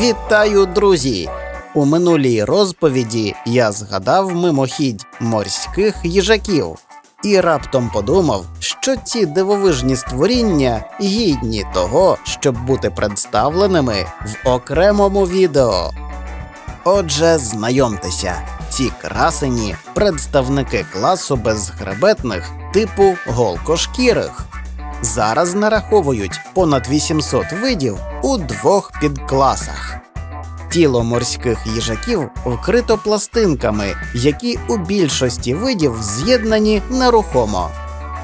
Вітаю, друзі! У минулій розповіді я згадав мимохідь морських їжаків і раптом подумав, що ці дивовижні створіння гідні того, щоб бути представленими в окремому відео. Отже, знайомтеся, ці красені представники класу безхребетних типу голкошкірих. Зараз нараховують понад 800 видів у двох підкласах. Тіло морських їжаків вкрито пластинками, які у більшості видів з'єднані нерухомо.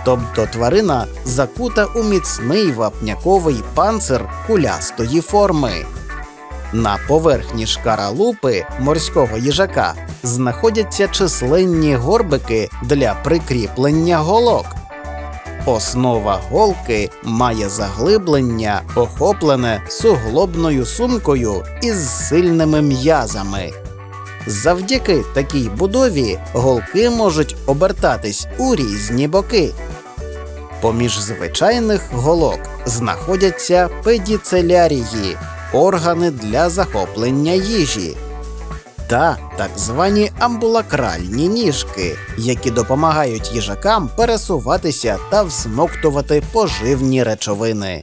Тобто тварина закута у міцний вапняковий панцир кулястої форми. На поверхні шкаралупи морського їжака знаходяться численні горбики для прикріплення голок. Основа голки має заглиблення, охоплене суглобною сумкою із сильними м'язами. Завдяки такій будові голки можуть обертатись у різні боки. Поміж звичайних голок знаходяться педіцелярії органи для захоплення їжі та так звані амбулакральні ніжки, які допомагають їжакам пересуватися та всмоктувати поживні речовини.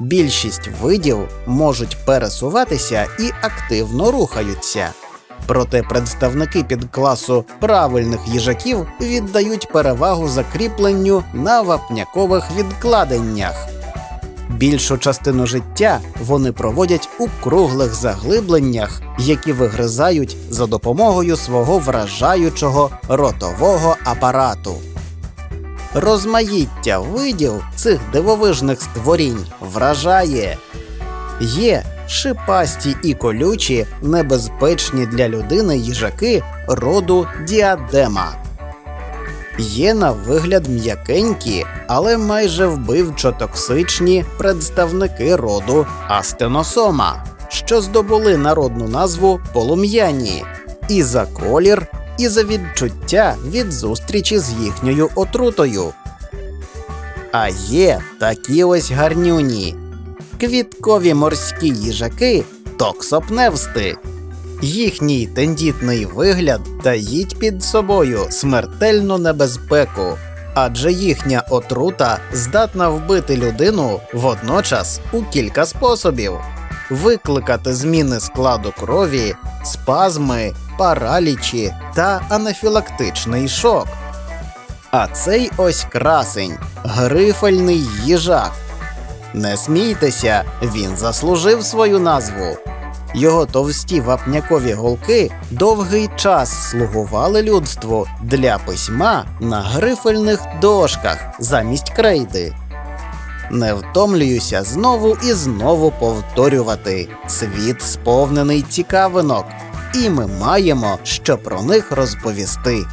Більшість видів можуть пересуватися і активно рухаються. Проте представники підкласу правильних їжаків віддають перевагу закріпленню на вапнякових відкладеннях. Більшу частину життя вони проводять у круглих заглибленнях, які вигризають за допомогою свого вражаючого ротового апарату. Розмаїття видів цих дивовижних створінь вражає. Є шипасті і колючі, небезпечні для людини їжаки роду діадема. Є на вигляд м'якенькі, але майже вбивчо токсичні представники роду астеносома, що здобули народну назву полум'яні, і за колір, і за відчуття від зустрічі з їхньою отрутою. А є такі ось гарнюні квіткові морські їжаки токсопневсти. Їхній тендітний вигляд таїть під собою смертельну небезпеку, адже їхня отрута здатна вбити людину водночас у кілька способів: викликати зміни складу крові, спазми, паралічі та анафілактичний шок. А цей ось красень грифельний їжак. Не смійтеся, він заслужив свою назву. Його товсті вапнякові голки довгий час слугували людству для письма на грифельних дошках замість крейди. Не втомлююся знову і знову повторювати. Світ сповнений цікавинок, і ми маємо що про них розповісти.